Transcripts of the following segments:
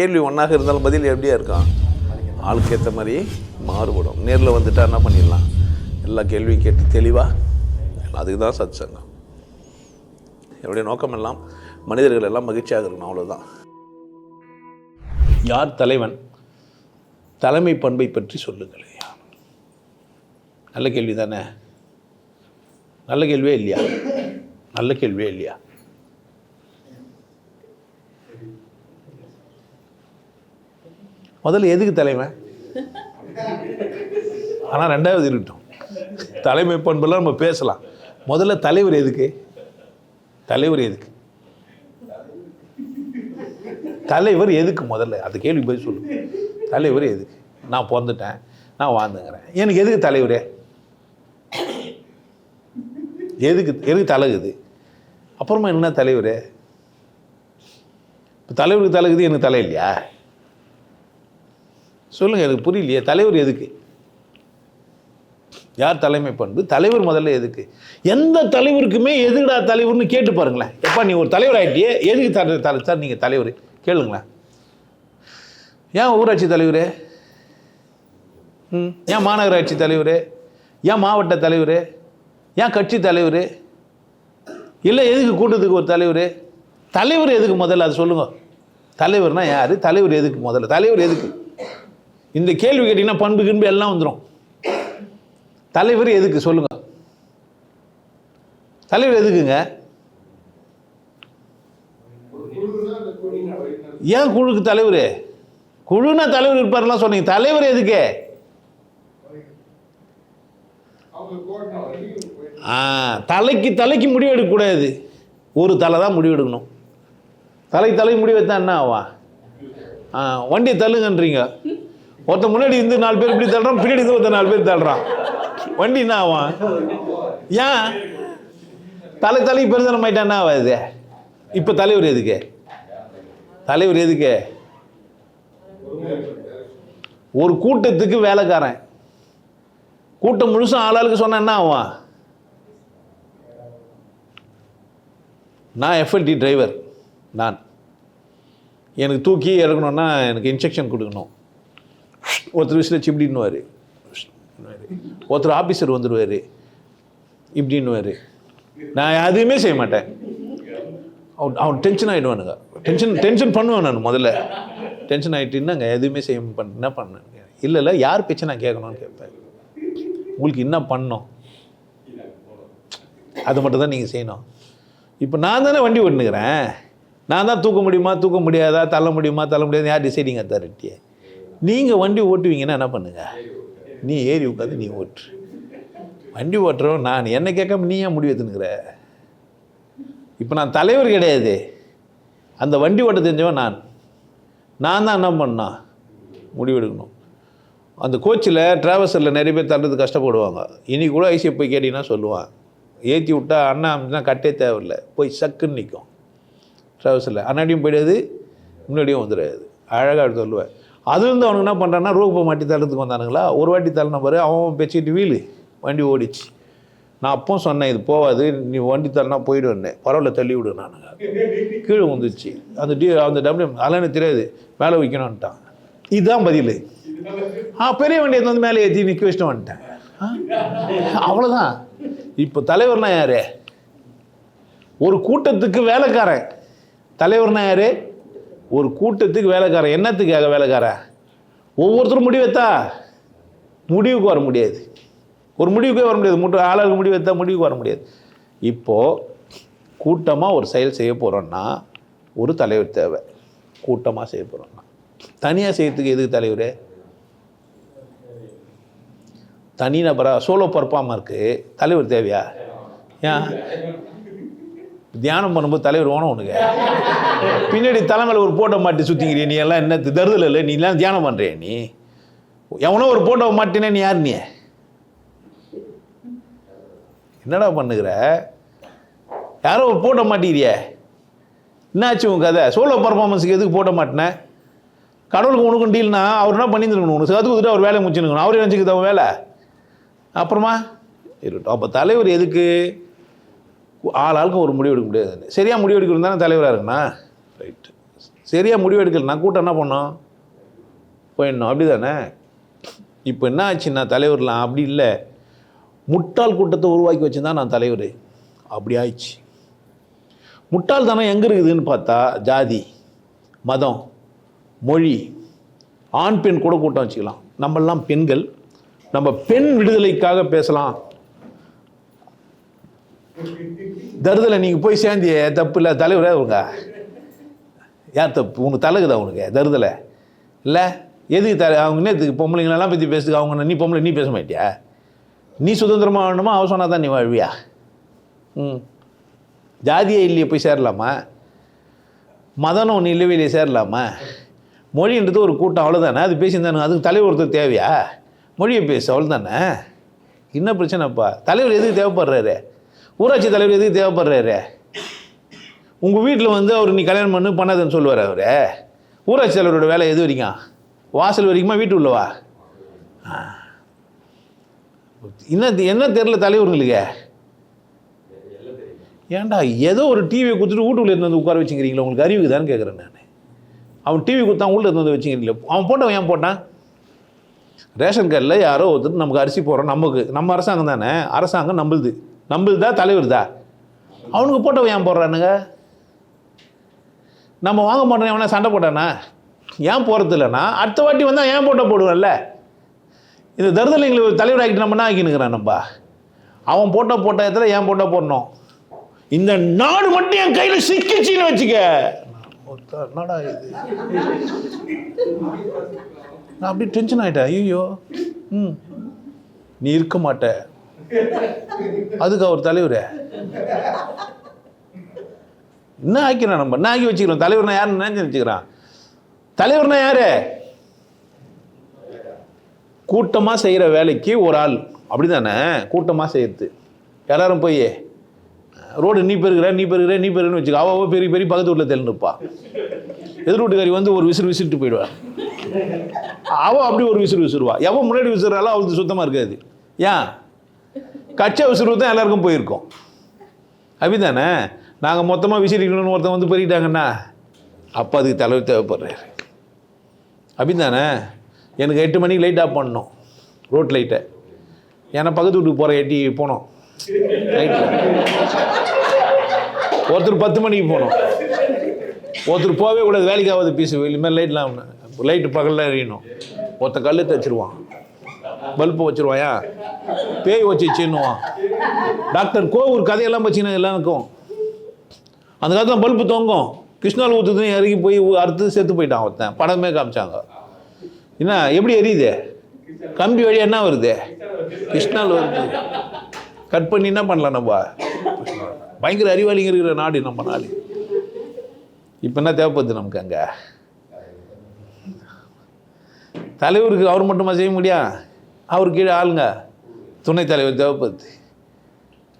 கேள்வி ஒன்றாக இருந்தாலும் பதில் எப்படியா இருக்கான் ஆளுக்கு ஏற்ற மாதிரி மாறுபடும். நேரில் வந்துட்டா என்ன பண்ணிடலாம்? எல்லா கேள்வியும் கேட்டு தெளிவாக அதுக்கு தான் சத் சங்கம் என்னுடைய நோக்கம் எல்லாம் மனிதர்கள் எல்லாம் மகிழ்ச்சியாக இருக்கணும் அவ்வளோதான் யார் தலைவன்? தலைமை பண்பை பற்றி சொல்லுங்கள் நல்ல கேள்வி தானே நல்ல கேள்வியே இல்லையா? நல்ல கேள்வியே இல்லையா? முதல்ல எதுக்கு தலைமை? ஆனால் ரெண்டாவது இருக்கட்டும். தலைமை பண்பெல்லாம் நம்ம பேசலாம். முதல்ல தலைவர் எதுக்கு? தலைவர் எதுக்கு? தலைவர் எதுக்கு முதல்ல? அது கேள்வி போய் சொல்லு. தலைவர் எதுக்கு? நான் பிறந்துட்டேன். நான் வாழ்ந்துங்கிறேன். எனக்கு எதுக்கு தலைவரே? எதுக்கு எதுக்கு தலகுது? அப்புறமா என்ன தலைவர்? இப்போ தலைவருக்கு தலகுது எனக்கு தலை இல்லையா? சொல்லுங்கள் எனக்கு புரியலையே தலைவர் எதுக்கு? யார் தலைமை பண்பு தலைவர் முதல்ல எதுக்கு? எந்த தலைவருக்குமே எதுக்குடா தலைவர்னு கேட்டு பாருங்களேன். எப்பா நீ ஒரு தலைவர் ஆகிட்டியே எதுக்கு தலை தலை சார் நீங்கள் தலைவர்? கேளுங்களேன். ஏன் ஊராட்சி தலைவர்? ம் ஏன் மாநகராட்சி தலைவர்? ஏன் மாவட்ட தலைவர்? ஏன் கட்சி தலைவர்? இல்லை எதுக்கு கூட்டத்துக்கு ஒரு தலைவர்? தலைவர் எதுக்கு முதல்ல அது சொல்லுங்க. தலைவர்னால் யார்? தலைவர் எதுக்கு முதல்ல? தலைவர் எதுக்கு? இந்த கேள்வி கேட்டிங்கன்னா பண்பு கிண்பு எல்லாம் வந்துடும் தலைவர் எதுக்கு? சொல்லுங்க. தலைவர் எதுக்குங்க? ஏன் குழுக்கு தலைவர்? குழுனா தலைவர் இருப்பாருலாம் சொன்னீங்க. தலைவர் எதுக்கு? தலைக்கு தலைக்கு முடிவு எடுக்கக்கூடாது ஒரு தலை தான் முடிவு எடுக்கணும். தலைக்கு தலைக்கு முடிவு எடுத்தா என்ன ஆவா ஆ வண்டியை தள்ளுங்கன்றீங்க. ஒருத்தன் முன்னாடி இருந்து நாலு பேர் இப்படி தள்ளுறான் பின்னாடி இருந்து ஒருத்தன் நாலு பேர் தள்ளுறான். வண்டி என்ன ஆவான் ஏன்? தலை தலைக்கு பெருந்தனம் ஆயிட்டா என்ன ஆகாது இப்போ தலைவர் எதுக்கு? தலைவர் எதுக்கு? ஒரு கூட்டத்துக்கு வேலைக்காரன். கூட்டம் முழுசும் ஆளாளுக்கு சொன்னால் என்ன ஆவான் நான் எஃப்எல்டி டிரைவர் நான். எனக்கு தூக்கி இறக்கணும்னா எனக்கு இன்ஸ்ட்ரக்ஷன் கொடுக்கணும். ஒருத்தர் விசில் இப்படின்னுவார். ஒருத்தர் ஆஃபீஸர் வந்துடுவார் இப்படின்னுவார். நான் எதுவுமே செய்ய மாட்டேன். அவன் அவன் டென்ஷன் ஆகிடுவானுங்க டென்ஷன் டென்ஷன் பண்ணுவேன் நான் முதல்ல. டென்ஷன் ஆகிட்டு என்னங்க எதுவுமே செய்ய பண்ண என்ன பண்ணேன் இல்லை இல்லை யார் பேச்சை நான் கேட்கணும்னு கேட்பேன். உங்களுக்கு என்ன பண்ணணும்? அது மட்டும் தான் நீங்கள் செய்யணும். இப்போ நான் தானே வண்டி ஓட்டுனுக்கிறேன். நான் தான் தூக்க முடியுமா தூக்க முடியாதா தள்ள முடியுமா தள்ள முடியாது யார் டிசைடிங் அத்தாரிட்டியே நீங்கள் வண்டி ஓட்டுவீங்கன்னா என்ன பண்ணுங்க? நீ ஏறி உட்காந்து நீ ஓட்டு. வண்டி ஓட்டுறவன் நான். என்ன கேட்காம நீ ஏன் முடிவு இப்போ நான் தலைவர் கிடையாது. அந்த வண்டி ஓட்ட தெரிஞ்சவன் நான். நான் தான் என்ன பண்ணா? முடிவெடுக்கணும் அந்த கோச்சில் ட்ராவல்ஸரில் நிறைய பேர் தள்ளுறது கஷ்டப்படுவாங்க. இனி கூட ஐசியை போய் கேட்டிங்கன்னா சொல்லுவான் ஏற்றி விட்டா அண்ணா அப்படின்னா கட்டே தேவையில்லை. போய் சக்குன்னு நிற்கும் ட்ராவல்ஸரில் அண்ணாடியும் போயிடாது முன்னாடியும் வந்துடாது. அழகாக சொல்லுவேன். அதுலேருந்து அவனுக்கு என்ன பண்ணுறான்னா ரூபை மாட்டி தள்ளுறதுக்கு வந்தானுங்களா? ஒரு வாட்டி தள்ளின பாரு அவன் பெச்சிட்டு வீலு வண்டி ஓடிச்சு. நான் அப்போ சொன்னேன் இது போகாது நீ வண்டி தள்ளினா போயிடுவேன்னு பரவாயில்ல தள்ளி விடு நானுங்க. கீழே வந்துச்சு அந்த டி அந்த டபிள்யூ அதெல்லாம் எனக்கு தெரியாது. மேலே வைக்கணும்ன்ட்டான் இதுதான் பதில். ஆ பெரிய வண்டியை வந்து மேலே ஏற்றி நிற்க வச்சுட்டு வந்துட்டேன். அவ்வளோதான் இப்போ தலைவர்னா யார்? ஒரு கூட்டத்துக்கு வேலைக்காரன். தலைவர்னா யார்? ஒரு கூட்டத்துக்கு வேலைக்காரன் என்னத்துக்காக வேலைக்காரன்? ஒவ்வொருத்தரும் முடிவெத்தா முடிவுக்கு வர முடியாது. ஒரு முடிவுக்கே வர முடியாது. முட்டு ஆளுக்கு முடிவு எடுத்தா முடிவுக்கு வர முடியாது. இப்போது கூட்டமாக ஒரு செயல் செய்ய போகிறோன்னா ஒரு தலைவர் தேவை. கூட்டமாக செய்ய போகிறோன்னா தனியாக செய்யறதுக்கு எதுக்கு தலைவர்? தனி நபராக சோலோ பர்ஃபார்மருக்கு தலைவர் தேவையா? ஏன்? தியானம் பண்ணும்போது தலைவர் ஓனம் உனக்கு பின்னாடி தலைமையில் ஒரு போட்டோ மாட்டி சுற்றிக்கிறிய நீ எல்லாம் என்ன தருதல் இல்லை நீ எல்லாம் தியானம் பண்ணுறிய நீ? எவனோ ஒரு போட்டோ மாட்டினே நீ யார் நீ? என்னடா பண்ணுகிற? யாரோ ஒரு போட்டோ மாட்டிக்கிறியே? என்னாச்சு உன் கதை? சோலோ பர்ஃபார்மன்ஸுக்கு எதுக்கு போட்ட மாட்டினேன் கடவுளுக்கு உனக்கும் டீல்னா அவர் என்ன பண்ணியிருந்துருக்கணும்? உனக்கு சேர்த்து கொடுத்துட்டு அவர் வேலையை முடிச்சுருக்கணும். அவரே நினச்சிக்கிட்ட அவன் வேலை. அப்புறமா இருக்கட்டும் அப்போ தலைவர் எதுக்கு? ஆள் ஆளுக்கு ஒரு முடிவு எடுக்க முடியாது. சரியாக முடிவு எடுக்கணும் தானே தலைவராக இருக்குண்ணா ரைட்டு சரியாக முடிவு எடுக்கல. நான் கூட்டம் என்ன பண்ணோம்? போயிடணும். அப்படி தானே இப்போ என்ன ஆச்சுன்னா தலைவர்லாம் அப்படி இல்லை. முட்டாள் கூட்டத்தை உருவாக்கி வச்சுருந்தா நான் தலைவர். அப்படி ஆயிடுச்சு. முட்டாள் தானே எங்கே இருக்குதுன்னு பார்த்தா ஜாதி மதம் மொழி ஆண் பெண் கூட கூட்டம் வச்சுக்கலாம். நம்மெல்லாம் பெண்கள். நம்ம பெண் விடுதலைக்காக பேசலாம். தருதலை நீங்கள் போய் சேர்ந்திய தப்பு இல்லை. தலைவரே அவங்க யார் தப்பு? உனக்கு தலைகுதா உனக்கு? தருதலை. இல்லை? எதுக்கு தலை அவங்க நேற்றுக்கு பொம்பளைங்களெல்லாம் பற்றி பேசுக்கு அவங்க நீ பொம்பளை நீ பேச மாட்டியா? நீ சுதந்திரமாக வேணுமா அவ தான் நீ வாழ்வியா? ம். ஜாதியே இல்லையே போய் சேரலாமா? மதனம் ஒன்று இல்லவே இல்லையே சேரலாமா? மொழின்றது ஒரு கூட்டம் அவ்வளோதானே அது பேசியிருந்தானு அதுக்கு தலைவர் ஒருத்தர் தேவையா? மொழியை பேசு அவ்வளோதானே என்ன பிரச்சனைப்பா? தலைவர் எதுக்கு தேவைப்படுறாரு? ஊராட்சி தலைவர் எதுக்கு தேவைப்படுறாரு? உங்கள் வீட்டில் வந்து அவர் நீ கல்யாணம் பண்ணு பண்ணாதுன்னு சொல்லுவார் அவர். ஊராட்சி தலைவரோட வேலை எது வரைக்கும்? வாசல் வரைக்குமா வீட்டு உள்ளவா என்ன என்ன தெரில தலைவருங்களுக்கு ஏன்டா ஏதோ ஒரு டிவியை கொடுத்துட்டு வீட்டுக்குள்ள இருந்து வந்து உட்கார வச்சுக்கிறீங்களா உங்களுக்கு அறிவுக்கு தான் கேட்குறேன் நான். அவன் டிவி கொடுத்தான் உள்ள இருந்து வந்து வச்சுக்கிறீங்களே அவன் போட்டவன் ஏன் போட்டான்? ரேஷன் கார்டில் யாரோ ஒருத்தர் நமக்கு அரிசி போடுறோம் நமக்கு நம்ம அரசாங்கம் தானே அரசாங்கம் நம்மளுதா தலைவர் தான் அவனுக்கு போட்டவன் ஏன் போடுறானுங்க? நம்ம வாங்க மாட்டோம் எவனா சண்டை போட்டானா? ஏன் போகிறது இல்லைன்னா அடுத்த வாட்டி வந்தால் ஏன் போட்ட போடுவேன்ல இந்த எங்களுக்கு தலைவர் ஆகிட்டு நம்ம என்ன ஆக்கினுக்கிறான் நம்ம? அவன் போட்ட போட்ட இடத்துல ஏன் போட்ட போடணும்? இந்த நாடு மட்டும் என் கையில் சிக்கிச்சின்னு வச்சுக்க. என்னடா இது? நான் அப்படியே டென்ஷன் ஆகிட்டேன் ஐயோ ம். நீ இருக்க மாட்ட. அதுக்கு அவர் தலைவர்? என்ன ஆக்கிறான் நம்ம? என்ன ஆக்கி வச்சுக்கிறோம்? தலைவர்னா யாருன்னு நினைச்சு வச்சுக்கிறான். தலைவர்னா யாரு? கூட்டமாக செய்கிற வேலைக்கு ஒரு ஆள். அப்படி தானே கூட்டமாக செய்யறது. எல்லாரும் போய் ரோடு நீ பெருகிற நீ பெருகிற நீ பெருகுன்னு வச்சுக்க. அவ்வளோ பெரிய பெரிய பக்கத்து வீட்டில் தெளிந்துப்பா எதிர் வீட்டுக்காரி வந்து ஒரு விசிறு விசிட்டு போயிடுவாள் அவள் அப்படி ஒரு விசிறு விசிறுவா. எவன் முன்னாடி விசிறாலும் அவளுக்கு சுத்தமாக இருக்காது. ஏன்? கட்சி விசிறு தான் எல்லாருக்கும் போயிருக்கோம். அப்படிதானே நாங்கள் மொத்தமாக விசிறிக்கணும்னு ஒருத்தன் வந்து பெருகிட்டாங்கன்னா அப்போ அதுக்கு தலைவர் தேவைப்படுறாரு. அப்படிதானே எனக்கு எட்டு மணிக்கு லைட் ஆஃப் பண்ணணும். ரோட் லைட்டை ஏன்னா பக்கத்து வீட்டுக்கு போகிற எட்டி போனோம். லைட்டில் ஒருத்தர் பத்து மணிக்கு போகணும் ஒருத்தர் போகவே கூடாது. வேலைக்கு ஆகாது பீஸு இனிமேல் லைட்லாம் லைட்டு பகலில் எறியணும். ஒருத்தன் கல் தச்சிருவான். பல்பு வச்சிருவாயா? பேய் வச்சுச்சுன்னுவான் டாக்டர் கோவூர் கதையெல்லாம் வச்சுன்னு எல்லாம் இருக்கும் அந்த காலத்தில் பல்பு தொங்கும். கிருஷ்ணால் ஊற்றுதுன்னு இறங்கி போய் அறுத்து செத்து போயிட்டான் ஒருத்தன். படமே காமிச்சாங்க. என்ன எப்படி எரியுது? கம்பி வழியாக என்ன வருது? கிருஷ்ணால் வருது. கட் பண்ணி என்ன பண்ணலாம் நம்ம? பயங்கர அறிவாளிங்க இருக்கிற நாடு நம்ம நாடு. இப்போ என்ன தேவைப்படுது நமக்கு அங்கே? தலைவருக்கு அவர் மட்டுமா செய்ய முடியும் அவர் கீழே ஆளுங்க. துணைத் தலைவர் தேவைப்படுது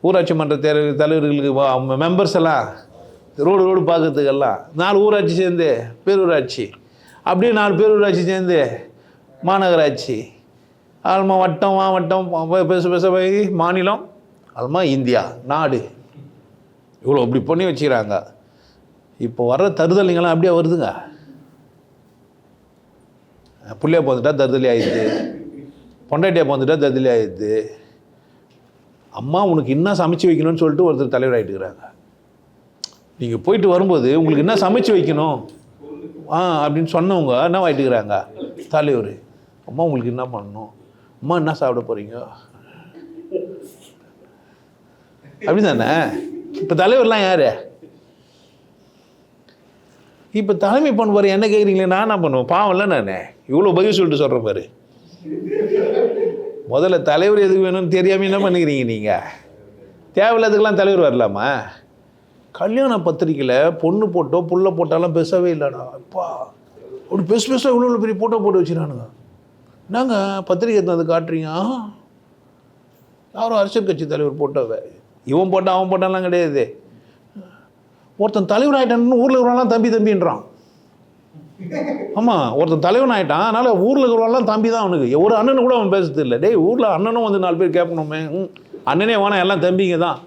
ஊராட்சி மன்ற தேர்வு தலைவர்களுக்கு மெம்பர்ஸ் எல்லாம் ரோடு ரோடு பார்க்கறதுக்கெல்லாம் நாலு ஊராட்சி சேர்ந்து பேரூராட்சி. அப்படியே நாலு பேரூராட்சி சேர்ந்து மாநகராட்சி. ஆல்மா வட்டம் மாவட்டம் ப- பேச பேச போய் மாநிலம் அதுமா இந்தியா நாடு. இவ்வளோ இப்படி பண்ணி வச்சுக்கிறாங்க. இப்போ வர்ற தருதலைங்கெல்லாம் அப்படியே வருதுங்க. புள்ளைய போந்துட்டா தருதலி ஆயிடுது. பொண்டாட்டியை போந்துட்டா தருதலி ஆயிடுது அம்மா உனக்கு என்ன சமைச்சு வைக்கணும்னு சொல்லிட்டு ஒருத்தர் தலைவர் ஆகிட்டுக்கிறாங்க நீங்கள் போயிட்டு வரும்போது உங்களுக்கு என்ன சமைச்சு வைக்கணும்? ஆ அப்படின்னு சொன்னவங்க என்ன ஆகிட்டுக்கிறாங்க தலைவர். அம்மா உங்களுக்கு என்ன பண்ணணும்? அம்மா என்ன சாப்பிட போகிறீங்க அப்படி தானே இப்போ தலைவர்லாம் யார்? இப்போ தலைமை பண்ணுவார் என்ன கேட்குறீங்களே நான் என்ன பண்ணுவேன்? பாவம்ல நான். இவ்வளோ பதில் சொல்லிட்டு சொல்கிறேன் பாரு. முதல்ல தலைவர் எதுக்கு வேணும்னு தெரியாமல் என்ன பண்ணிக்கிறீங்க நீங்கள் தேவையில்லாதுக்கெல்லாம் தலைவர் வரலாமா? கல்யாண பத்திரிக்கையில் பொண்ணு போட்டோ புள்ள போட்டாலாம் பெருசாகவே இல்லைடா. அப்பா அப்படி பெருசு பெருசாக இவ்வளோ பெரிய போட்டோ போட்டு வச்சுருக்கானுங்க நாங்கள் பத்திரிக்கை எடுத்து வந்து காட்டுறீங்க? யாரும் அரசியல் கட்சி தலைவர் போட்டோவே. இவன் போட்டான் அவன் போட்டான்லாம் கிடையாது. ஒருத்தன் தலைவர் ஆகிட்டான்னு ஊரில் இருக்கிறவங்களாம் தம்பி தம்பின்றான். ஆமாம் ஒருத்தன் தலைவன் ஆகிட்டான் அதனால் ஊரில் இருக்கிறவெல்லாம் தம்பி தான் அவனுக்கு. ஒரு அண்ணனு கூட அவன் பேசுறது இல்லை. டேய் ஊரில் அண்ணனும் வந்து நாலு பேர் கேட்கணுமே. அண்ணனே வேணாம் எல்லாம் தம்பிங்க தான்.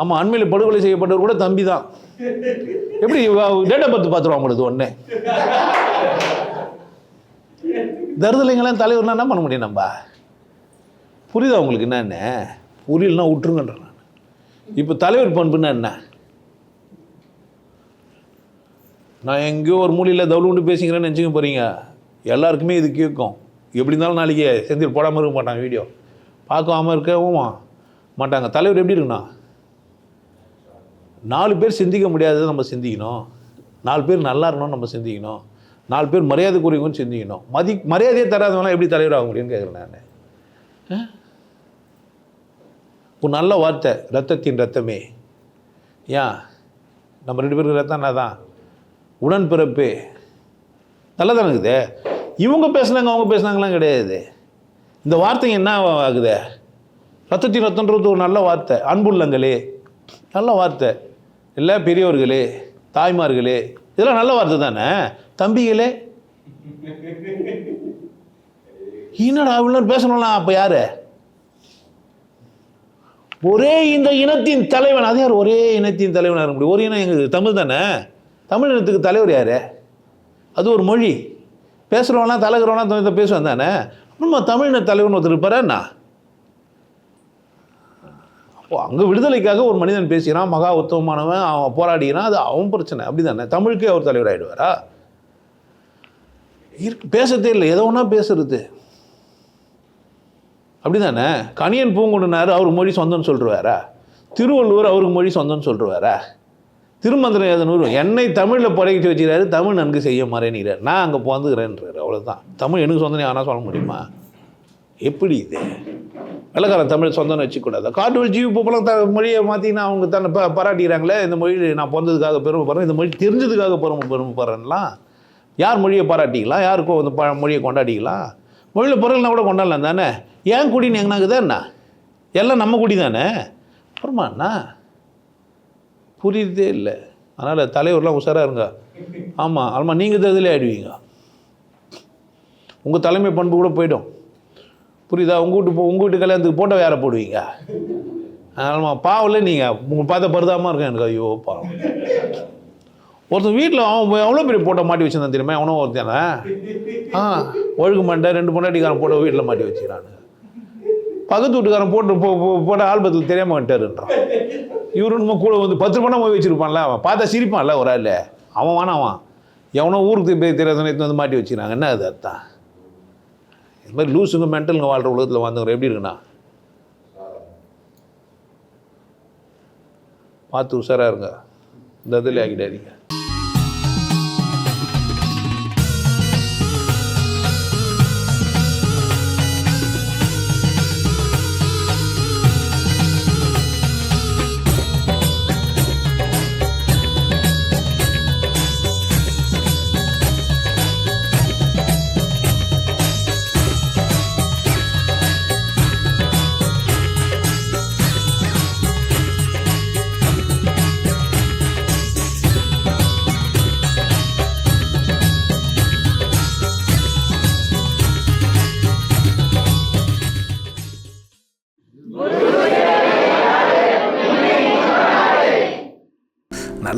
ஆமாம் அண்மையில் படுகொலை செய்யப்பட்டவர் கூட தம்பி தான் எப்படி டேட் ஆஃப் பர்த் பார்த்துருவாங்க உங்களுக்கு ஒன்று தருதலைங்களாம் தலைவர்னா என்ன பண்ண முடியும் நம்ம? புரியுதா உங்களுக்கு என்னென்ன புரியலன்னா விட்டுருங்கன்ற நான். இப்போ தலைவர் பண்புன்னா என்ன? நான் எங்கேயோ ஒரு மூலையில் தவுள் உண்டு பேசிக்கிறேன்னு நினச்சிக்க போகிறீங்க எல்லாருக்குமே இது கேட்கும். எப்படி இருந்தாலும் நாளைக்கு செந்தில் போடாமல் இருக்க மாட்டாங்க வீடியோ. பார்க்காம இருக்கவும் மாட்டாங்க. தலைவர் எப்படி இருக்குண்ணா? நாலு பேர் சிந்திக்க முடியாததை நம்ம சிந்திக்கணும். நாலு பேர் நல்லா இருக்கணும்னு நம்ம சிந்திக்கணும். நாலு பேர் மரியாதை மரியாதைக்குரியவங்கன்னு சிந்திக்கணும். மதி மரியாதையே தராதவங்களாம் எப்படி தலைவர் ஆக முடியும்னு கேட்குறேன் நான். ஒரு நல்ல வார்த்தை ரத்தத்தின் ரத்தமே. ஏன்? நம்ம ரெண்டு பேருக்கு ரத்தம் தான் உடன்பிறப்பு. நல்லதானே இருக்குது இவங்க பேசுனாங்க அவங்க பேசுனாங்களாம் கிடையாது. இந்த வார்த்தைங்க என்ன ஆகுது? ரத்தத்தின் ரத்தன்றது ஒரு நல்ல வார்த்தை. அன்புள்ளங்களே நல்ல வார்த்தை. இல்லை பெரியவர்களே தாய்மார்களே இதெல்லாம் நல்ல வார்த்தை தானே? தம்பிகளே. என்னடா இவ்வளோ பேசணும்லாம் அப்போ யாரு? ஒரே இந்த இனத்தின் தலைவன். அது யார்? ஒரே இனத்தின் தலைவனாக இருக்க முடியும். ஒரு இனம் எங்களுக்கு தமிழ் தானே? தமிழ் இனத்துக்கு தலைவர் யார்? அது ஒரு மொழி. பேசுகிறவனா தலைகிறவனா தமிழ் பேசுவேன் தானே? அப்புறமா தமிழின தலைவர்னு ஒருத்தர் இருப்பாரா என்ன? அப்போ அங்கே விடுதலைக்காக ஒரு மனிதன் பேசுகிறான் மகா உத்தமமானவன் அவன் போராடிக்கிறான் அது அவன் பிரச்சனை. அப்படி தானே தமிழுக்கே அவர் தலைவர் ஆகிடுவாரா இருக்கு பேசத்தே இல்லை. ஏதோ ஒன்றா பேசுறது. அப்படிதானே? கணியன் பூங்குடனார் அவர் மொழி சொந்தம்னு சொல்லிருவாரா திருவள்ளுவர் அவருக்கு மொழி சொந்தம்னு சொல்லிருவாரா திருமந்திரம் நூறு என்னை தமிழில் புடைக்கிட்டு வச்சுக்கிறாரு தமிழ் நன்கு செய்ய மறைக்கிறார். நான் அங்கே போந்துக்கிறேன்றார் அவ்வளோதான் தமிழ் எனக்கு சொந்தனே ஆனால் சொல்ல முடியுமா? எப்படி இது? வெள்ளக்காரன் தமிழ் சொந்தம்னு வச்சுக்கூடாது? காட்டு ஜீவி பூப்பெல்லாம் த மொழியை மாற்றிங்கன்னா அவங்க தன்னை ப பாராட்டிக்கிறாங்களே இந்த மொழியில் நான் பிறந்ததுக்காக பெருமைப்படுறேன் இந்த மொழி தெரிஞ்சதுக்காக பெருமை பெருமைப்படுறேன்லாம் யார் மொழியை பாராட்டிக்கலாம்? யாருக்கோ வந்து ப மொழியை கொண்டாடிக்கலாம்? மொழியில் பிறகுனா கூட கொண்டாடலாம் தானே? ஏன் குடின்னு எங்கனாக்குதான் என்ன? எல்லாம் நம்ம குடி தானே அப்புறமா என்ன? புரியுதே இல்லை. அதனால் தலைவர்லாம் உஷாராக இருங்க. ஆமாம் ஆமாம் நீங்கள் தகுதியிலே ஆயிடுவீங்க. உங்கள் தலைமை பண்பு கூட போயிடும். புரியுதா? உங்கள் வீட்டு போ உங்கள் வீட்டு கல்யாணத்துக்கு போட்ட வேற போடுவீங்க. ஆமாம் பாவில் நீங்கள் உங்கள் பார்த்த பருதாமல் இருக்கேன் எனக்கு. ஐயோ பாவம். ஒருத்தன் வீட்டில் அவன் எவ்வளோ பெரிய போட்டோ மாட்டி வச்சிருந்தான் தெரியுமா? அவனும் ஒருத்தானே ஆ ஒழுங்கு மண்டை ரெண்டு பொண்டாட்டிக்காரன் போட்டோ வீட்டில் மாட்டி வச்சுக்கிறானு. பக்கத்து வீட்டுக்காரன் போட்டு போ போ- போட்ட ஆல்பத்தில் தெரியாமல் வந்துட்டாருன்றான். இவருன்னு நம்ம கூட வந்து பத்து ரூபா போய் வச்சுருப்பான்ல அவன் பார்த்தா சிரிப்பான்ல ஒரு ஆள் அவன் வானவன் எவனோ ஊருக்கு போய் தெரியாத நேரத்து வந்து மாட்டி வச்சுக்கிறாங்க. என்ன அது அதான் இது மாதிரி லூசுங்க மென்டலுங்க வாழ்கிற உலகத்தில் வந்தவங்க எப்படி இருக்குண்ணா பார்த்து உஷாராக இருங்க. இந்த இதில் ஆகிடாதீங்க